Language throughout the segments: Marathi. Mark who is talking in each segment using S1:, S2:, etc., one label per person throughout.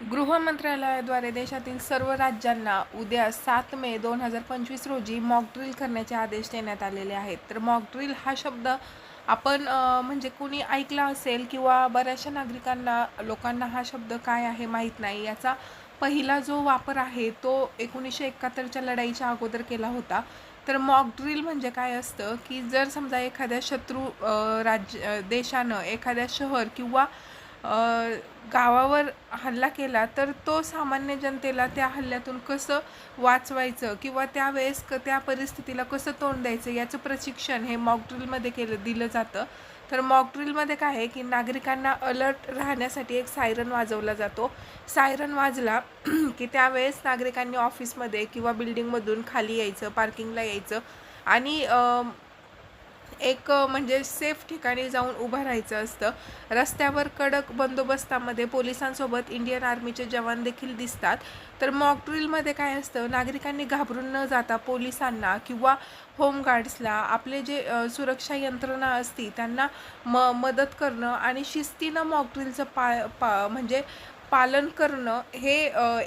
S1: गृह मंत्रालयाद्वारे देशातील सर्व राज्यांना उद्या सात मे दोन हजार पंचवीस रोजी मॉकड्रिल करण्याचे आदेश देण्यात आलेले आहेत. तर मॉकड्रिल हा शब्द आपण म्हणजे कुणी ऐकला असेल किंवा बऱ्याचशा नागरिकांना लोकांना हा शब्द काय आहे माहीत नाही याचा पहिला जो वापर आहे तो एकोणीसशे एकाहत्तरच्या लढाईच्या अगोदर केला होता. तर मॉक ड्रिल म्हणजे काय असतं की जर समजा एखाद्या शत्रू राज्य देशानं एखाद्या शहर किंवा गावावर हल्ला केला तर तो सामान्य जनतेला त्या हल्ल्यातून कसं वाचवायचं किंवा त्यावेळेस क त्या परिस्थितीला कसं तोंड द्यायचं याचं प्रशिक्षण हे मॉकड्रिलमध्ये केलं दिलं जातं. तर मॉकड्रिलमध्ये काय आहे की नागरिकांना अलर्ट राहण्यासाठी एक सायरन वाजवला जातो. सायरन वाजला की त्यावेळेस नागरिकांनी ऑफिसमध्ये किंवा बिल्डिंगमधून खाली यायचं पार्किंगला यायचं आणि एक म्हणजे सेफ ठिकाणी जाऊन उभं राहायचं असतं. रस्त्यावर कडक बंदोबस्तामध्ये पोलिसांसोबत इंडियन आर्मीचे जवान देखील दिसतात. तर मॉक ड्रिलमध्ये काय असतं? नागरिकांनी घाबरून न जाता पोलिसांना किंवा होमगार्ड्सला आपले जे सुरक्षा यंत्रणा असती त्यांना म मदत करणं आणि शिस्तीनं मॉक ड्रिलचं पा पा म्हणजे पालन करणं हे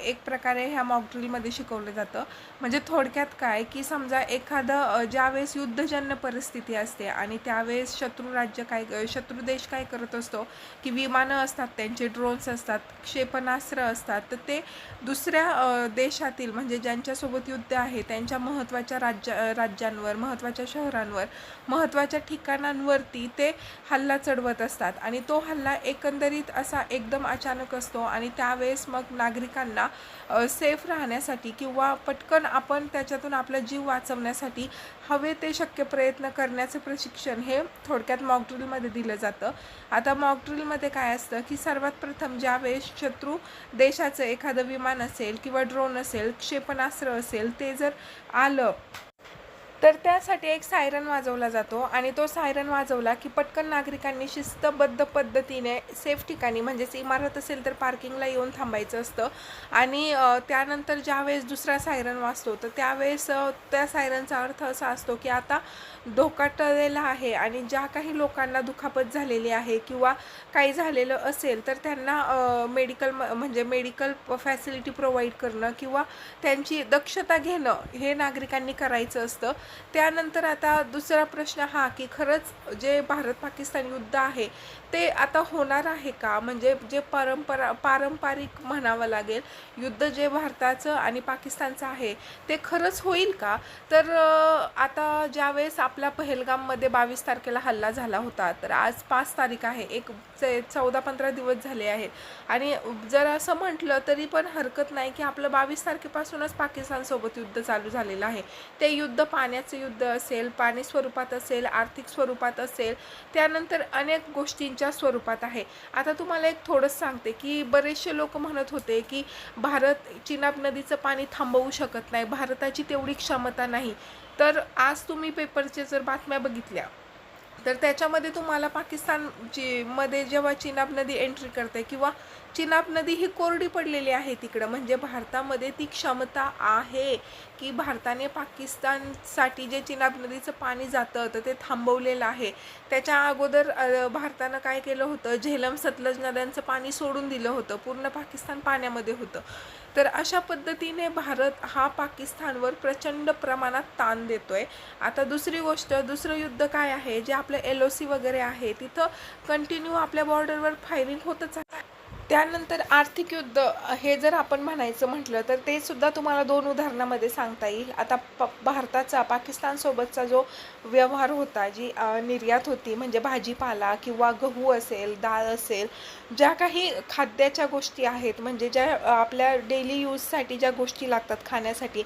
S1: एक प्रकारे ह्या मॉक ड्रिलमध्ये शिकवलं जातं. म्हणजे थोडक्यात काय की समजा एखादं ज्यावेळेस युद्धजन्य परिस्थिती असते आणि त्यावेळेस शत्रू राज्य काय शत्रू देश काय करत असतो की विमानं असतात त्यांचे ड्रोन्स असतात क्षेपणास्त्र असतात तर ते दुसऱ्या देशातील म्हणजे ज्यांच्यासोबत युद्ध आहे त्यांच्या महत्त्वाच्या राज्य राज्यांवर महत्त्वाच्या शहरांवर महत्त्वाच्या ठिकाणांवरती ते हल्ला चढवत असतात. आणि तो हल्ला एकंदरीत असा एकदम अचानक असतो आणि त्यावेळेस मग नागरिकांना सेफ राहण्यासाठी किंवा पटकन आपण त्याच्यातून आपला जीव वाचवण्यासाठी हवे ते शक्य प्रयत्न करण्याचं प्रशिक्षण हे थोडक्यात मॉकड्रिलमध्ये दिलं जातं. आता मॉकड्रिलमध्ये काय असतं की सर्वात प्रथम ज्यावेळेस शत्रू देशाचं एखादं विमान असेल किंवा ड्रोन असेल क्षेपणास्त्र असेल ते जर आलं तर त्यासाठी एक सायरन वाजवला जातो आणि तो सायरन वाजवला की पटकन नागरिकांनी शिस्तबद्ध पद्धतीने सेफ ठिकाणी म्हणजेच इमारत असेल तर पार्किंगला येऊन थांबायचं असतं. आणि त्यानंतर ज्यावेळेस दुसरा सायरन वाजतो तर त्यावेळेस त्या सायरनचा अर्थ असा असतो की आता धोका टळलेला आहे आणि ज्या काही लोकांना दुखापत झालेली आहे किंवा काही झालेलं असेल तर त्यांना मेडिकल म्हणजे मेडिकल फॅसिलिटी प्रोव्हाइड करणं किंवा त्यांची दक्षता घेणं हे नागरिकांनी करायचं असतं. त्यानंतर आता दुसरा प्रश्न हा की खरंच जे भारत पाकिस्तान युद्ध आहे ते आता होणार आहे का? म्हणजे जे परंपरा पारंपरिक म्हणावं लागेल युद्ध जे भारताचं आणि पाकिस्तानचं आहे ते खरंच होईल का? तर आता ज्यावेळेस आपला पहलगाममध्ये बावीस तारखेला हल्ला झाला होता तर आज पाच तारीख आहे. एक चे- चौदा पंधरा दिवस झाले आहेत. आणि जर असं म्हटलं तरी पण हरकत नाही की आपलं बावीस तारखेपासूनच पाकिस्तानसोबत युद्ध चालू झालेलं आहे. ते युद्ध पाण्याचं युद्ध असेल पाणी स्वरूपात असेल आर्थिक स्वरूपात असेल त्यानंतर अनेक गोष्टींच्या स्वरूपात आहे. आता तुम्हाला एक थोडंच सांगते की बरेचसे लोक म्हणत होते की भारत चिनाब नदीचं पाणी थांबवू शकत नाही भारताची तेवढी क्षमता नाही. तर आज तुम्ही पेपरच्या जर बातम्या बघितल्या तर त्याच्यामध्ये तुम्हाला पाकिस्तानची मध्ये जेव्हा चिनाब नदी एंट्री करते किंवा चिनाब नदी ही कोरडी पडलेली आहे तिकडं. म्हणजे भारतामध्ये ती क्षमता आहे की भारताने पाकिस्तानसाठी जे चिनाब नदीचं पाणी जातं तर ते थांबवलेलं आहे. त्याच्या अगोदर भारतानं काय केलं होतं? झेलम सतलज नद्यांचं पाणी सोडून दिलं होतं. पूर्ण पाकिस्तान पाण्यामध्ये होतं. तर अशा पद्धतीने भारत हा पाकिस्तानवर प्रचंड प्रमाणात ताण देतो आहे आता दुसरी गोष्ट दुसरं युद्ध काय आहे? जे आपलं एल ओ सी वगैरे आहे तिथं कंटिन्यू आपल्या बॉर्डरवर फायरिंग होतच आहे. त्यानंतर आर्थिक युद्ध हे जर आपण म्हणायचं म्हटलं तर ते सुद्धा तुम्हाला दोन उदाहरणामध्ये सांगता येईल. आता प भारताचा पाकिस्तानसोबतचा जो व्यवहार होता जी निर्यात होती म्हणजे भाजीपाला किंवा गहू असेल डाळ असेल ज्या काही खाद्याच्या गोष्टी आहेत म्हणजे ज्या आपल्या डेली यूजसाठी ज्या गोष्टी लागतात खाण्यासाठी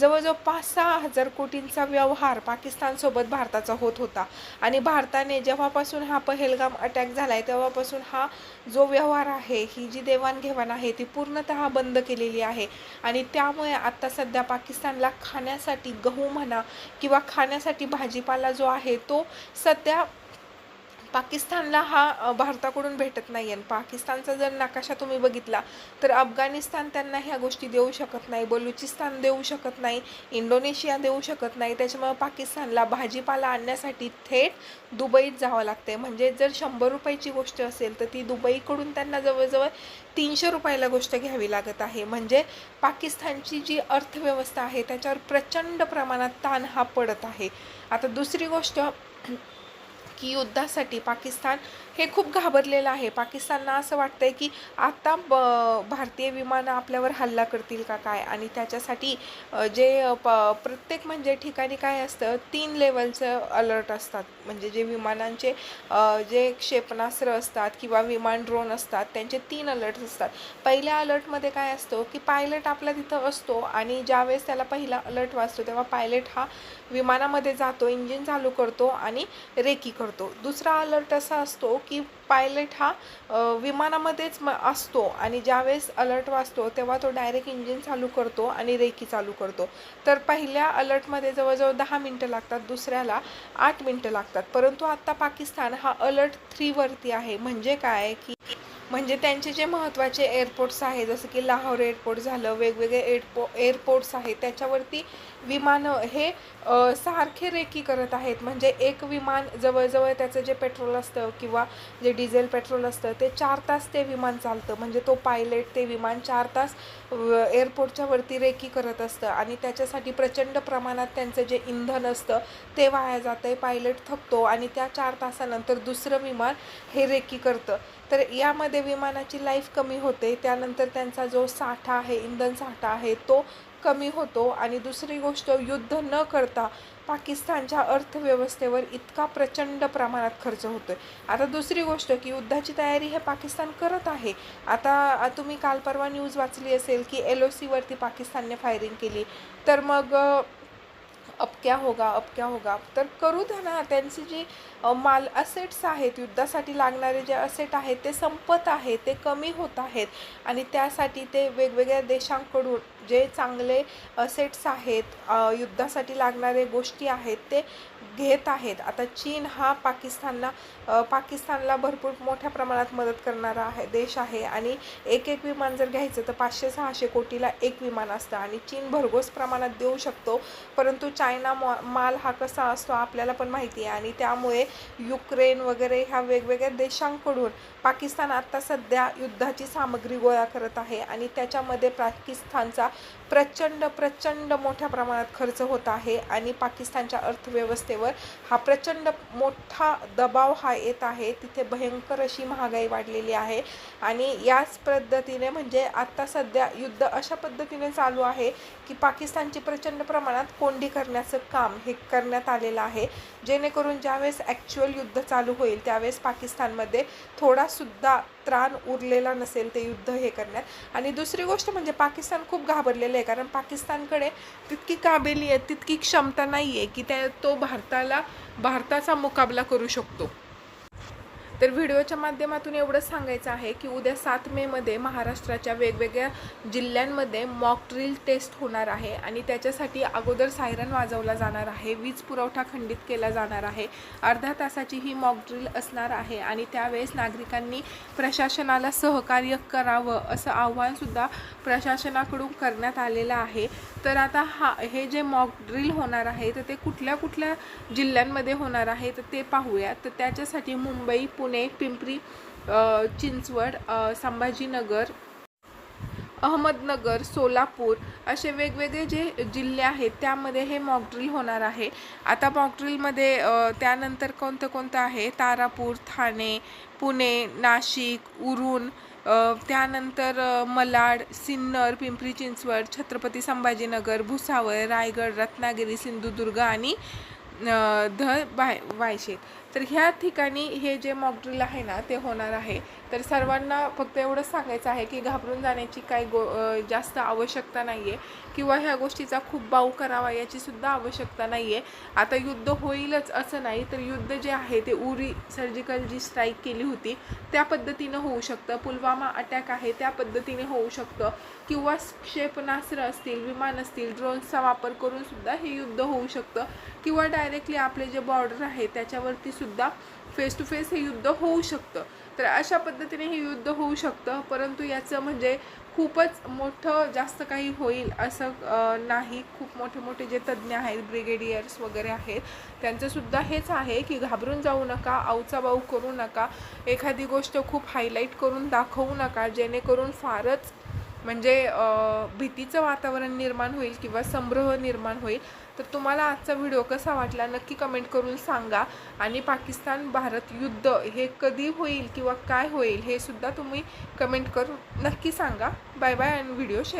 S1: जवळजवळ पाच सहा हजार कोटींचा व्यवहार पाकिस्तानसोबत भारताचा होत होता. आणि भारताने जेव्हापासून हा पहेलगाम अटॅक झाला आहे तेव्हापासून हा जो व्यवहार आहे ही जी देवाणघेवाण आहे ती पूर्णतः बंद केलेली आहे. आणि त्यामुळे आत्ता सध्या पाकिस्तानला खाण्यासाठी गहू म्हणा किंवा खाण्यासाठी भाजीपाला जो आहे तो सध्या पाकिस्तानला हा भारताकडून भेटत नाही आणि पाकिस्तानचा जर नकाशा तुम्ही बघितला तर अफगाणिस्तान त्यांना ह्या गोष्टी देऊ शकत नाही. बलुचिस्तान देऊ शकत नाही. इंडोनेशिया देऊ शकत नाही. त्याच्यामुळे पाकिस्तानला भाजीपाला आणण्यासाठी थेट दुबईत जावं लागते म्हणजे जर शंभर रुपयाची गोष्ट असेल तर ती दुबईकडून त्यांना जवळजवळ तीनशे रुपयाला गोष्ट घ्यावी लागत आहे. म्हणजे पाकिस्तानची जी अर्थव्यवस्था आहे त्याच्यावर प्रचंड प्रमाणात ताण हा पडत आहे. आता दुसरी गोष्ट की युद्धासाठी पाकिस्तान हे खूप घाबरलेलं आहे. पाकिस्तानला असं वाटतं आहे की आता ब भारतीय विमानं आपल्यावर हल्ला करतील का काय? आणि त्याच्यासाठी जे प प्रत्येक म्हणजे ठिकाणी काय असतं तीन लेवलचं अलर्ट असतात. म्हणजे जे विमानांचे जे क्षेपणास्त्र असतात किंवा विमान ड्रोन असतात त्यांचे तीन अलर्ट असतात. पहिल्या अलर्टमध्ये काय असतो की पायलट आपला तिथं असतो आणि ज्यावेळेस त्याला पहिला अलर्ट वाचतो तेव्हा पायलट हा विमानामध्ये जातो इंजिन चालू करतो आणि रेकी करतो. दुसरा अलर्ट असा असतो की पायलट हा विमानामध्येच म असतो आणि ज्यावेळेस अलर्ट वाचतो तेव्हा तो डायरेक्ट इंजिन चालू करतो आणि रेकी चालू करतो. तर पहिल्या अलर्टमध्ये जवळजवळ दहा मिनटं लागतात दुसऱ्याला आठ मिनटं लागतात. परंतु आत्ता पाकिस्तान हा अलर्ट थ्रीवरती आहे. म्हणजे काय? की म्हणजे त्यांचे जे महत्त्वाचे एअरपोर्ट्स आहे जसं की लाहोर एअरपोर्ट झालं वेगवेगळे एअरपो एअरपोर्ट्स आहेत त्याच्यावरती विमानं हे सारखे रेकी करत आहेत. म्हणजे एक विमान जवळजवळ त्याचं जे पेट्रोल असतं किंवा जे डिझेल पेट्रोल असतं ते चार तास ते विमान चालतं. म्हणजे तो पायलट ते विमान चार तास एअरपोर्टच्या वरती रेकी करत असतं. आणि त्याच्यासाठी प्रचंड प्रमाणात त्यांचं जे इंधन असतं ते वाया जातं आहे पायलट थकतो आणि त्या चार तासानंतर दुसरं विमान हे रेकी करतं. तर यामध्ये विमानाची लाईफ कमी होते. त्यानंतर त्यांचा जो साठा आहे इंधन साठा आहे तो कमी होतो आणि दुसरी गोष्ट युद्ध न करता पाकिस्तानच्या अर्थव्यवस्थेवर इतका प्रचंड प्रमाणात खर्च होतोय. आता दुसरी गोष्ट की युद्धाची तयारी हे पाकिस्तान करत आहे. आता तुम्ही काल परवा न्यूज वाचली असेल की एल ओ सीवरती पाकिस्तानने फायरिंग केली. तर मग अ, अब क्या होगा अब क्या होगा. तर करू द्या ना त्यांची जी माल असेट्स आहेत युद्धासाठी लागणारे जे असेट आहेत ते संपत आहेत ते कमी होत आहेत. आणि त्यासाठी ते वेगवेगळ्या देशांकडून जे चांगले असेट्स आहेत युद्धासाठी लागणारे गोष्टी आहेत ते घेत आहेत. आता चीन हा पाकिस्तानला पाकिस्तानला भरपूर मोठ्या प्रमाणात मदत करणारा आहे देश आहे. आणि एक एक विमान जर घ्यायचं तर पाचशे सहाशे कोटीला एक विमान असतं. आणि चीन भरघोस प्रमाणात देऊ शकतो. परंतु चायना मॉ माल हा कसा असतो आपल्याला पण माहिती आहे. आणि त्यामुळे युक्रेन वगैरे ह्या वेगवेगळ्या देशांकडून पाकिस्तान आत्ता सध्या युद्धाची सामग्री गोळा करत आहे. आणि त्याच्यामध्ये पाकिस्तानचा प्रचंड प्रचंड मोठ्या प्रमाणात खर्च होत आहे आणि पाकिस्तानच्या अर्थव्यवस्थेवर हा प्रचंड मोठा दबाव हा येत आहे. तिथे भयंकर अशी महागाई वाढलेली आहे आणि याच पद्धतीने म्हणजे आत्ता सध्या युद्ध अशा पद्धतीने चालू आहे की पाकिस्तानची प्रचंड प्रमाणात कोंडी करण्याचं काम हे करण्यात आलेलं आहे. जेणेकरून ज्यावेळेस ॲक्च्युअल युद्ध चालू होईल त्यावेळेस पाकिस्तानमध्ये थोडासुद्धा त्राण उरलेला नसेल ते युद्ध हे करण्यात. आणि दुसरी गोष्ट म्हणजे पाकिस्तान खूप घाबरलेलं आहे कारण पाकिस्तानकडे तितकी काबिलियत तितकी क्षमता नाही आहे की त्या तो भारताला भारताचा मुकाबला करू शकतो. तर व्हिडिओच्या माध्यमातून एवढंच सांगायचं आहे की उद्या सात मेमध्ये महाराष्ट्राच्या वेगवेगळ्या जिल्ह्यांमध्ये मॉकड्रिल टेस्ट होणार आहे आणि त्याच्यासाठी अगोदर सायरन वाजवला जाणार आहे वीज पुरवठा खंडित केला जाणार आहे. अर्ध्या तासाची ही मॉकड्रिल असणार आहे आणि त्यावेळेस नागरिकांनी प्रशासनाला सहकार्य करावं असं आव्हानसुद्धा प्रशासनाकडून करण्यात आलेलं आहे. तर आता हा हे जे मॉकड्रिल होणार आहे तर ते कुठल्या कुठल्या जिल्ह्यांमध्ये होणार आहे तर ते पाहूया. तर त्याच्यासाठी मुंबई पुणे पुणे पिंपरी चिंचवड संभाजीनगर अहमदनगर सोलापूर असे वेगवेगळे जे जिल्हे आहेत त्यामध्ये हे मॉकड्रिल होणार आहे. आता मॉकड्रिलमध्ये त्यानंतर कोणतं कोणतं आहे? तारापूर ठाणे पुणे नाशिक उरून त्यानंतर मलाड सिन्नर पिंपरी चिंचवड छत्रपती संभाजीनगर भुसावळ रायगड रत्नागिरी सिंधुदुर्ग आणि ध बाय वायशेत. तर ह्या ठिकाणी हे जे मॉकड्रिल आहे ना ते होणार आहे. तर सर्वांना फक्त एवढंच सांगायचं आहे की घाबरून जाण्याची काही गो जास्त आवश्यकता नाही आहे किंवा ह्या गोष्टीचा खूप बाऊ करावा याचीसुद्धा आवश्यकता नाही आहे आता युद्ध होईलच असं नाही तर युद्ध जे आहे ते उरी सर्जिकल जी स्ट्राईक केली होती त्या पद्धतीनं होऊ शकतं. पुलवामा अटॅक आहे त्या पद्धतीने होऊ शकतं. किंवा क्षेपणास्त्र असतील विमान असतील ड्रोन्सचा वापर करून सुद्धा हे युद्ध होऊ शकतं. किंवा डायरेक्टली आपले जे बॉर्डर आहे त्याच्यावरती सुद्धा फेस टू फेस हे युद्ध होऊ शकतं. तर अशा पद्धतीने हे युद्ध होऊ शकतं. परंतु याचं म्हणजे खूपच मोठं जास्त काही होईल असं नाही. खूप मोठे मोठे जे तज्ज्ञ आहेत ब्रिगेडियर्स वगैरे आहेत त्यांचंसुद्धा हेच आहे की घाबरून जाऊ नका आवचाबाऊ करू नका. एखादी गोष्ट खूप हायलाईट करून दाखवू नका जेणेकरून फारच म्हणजे भीतीचं वातावरण निर्माण होईल किंवा संभ्रह निर्माण होईल तर तुम्हाला आजचा व्हिडिओ कसा वाटला नक्की कमेंट करून सांगा. आणि पाकिस्तान भारत युद्ध हे कधी होईल किंवा काय होईल हे सुद्धा तुम्ही कमेंट करून नक्की सांगा. बाय बाय आणि व्हिडिओ शेअर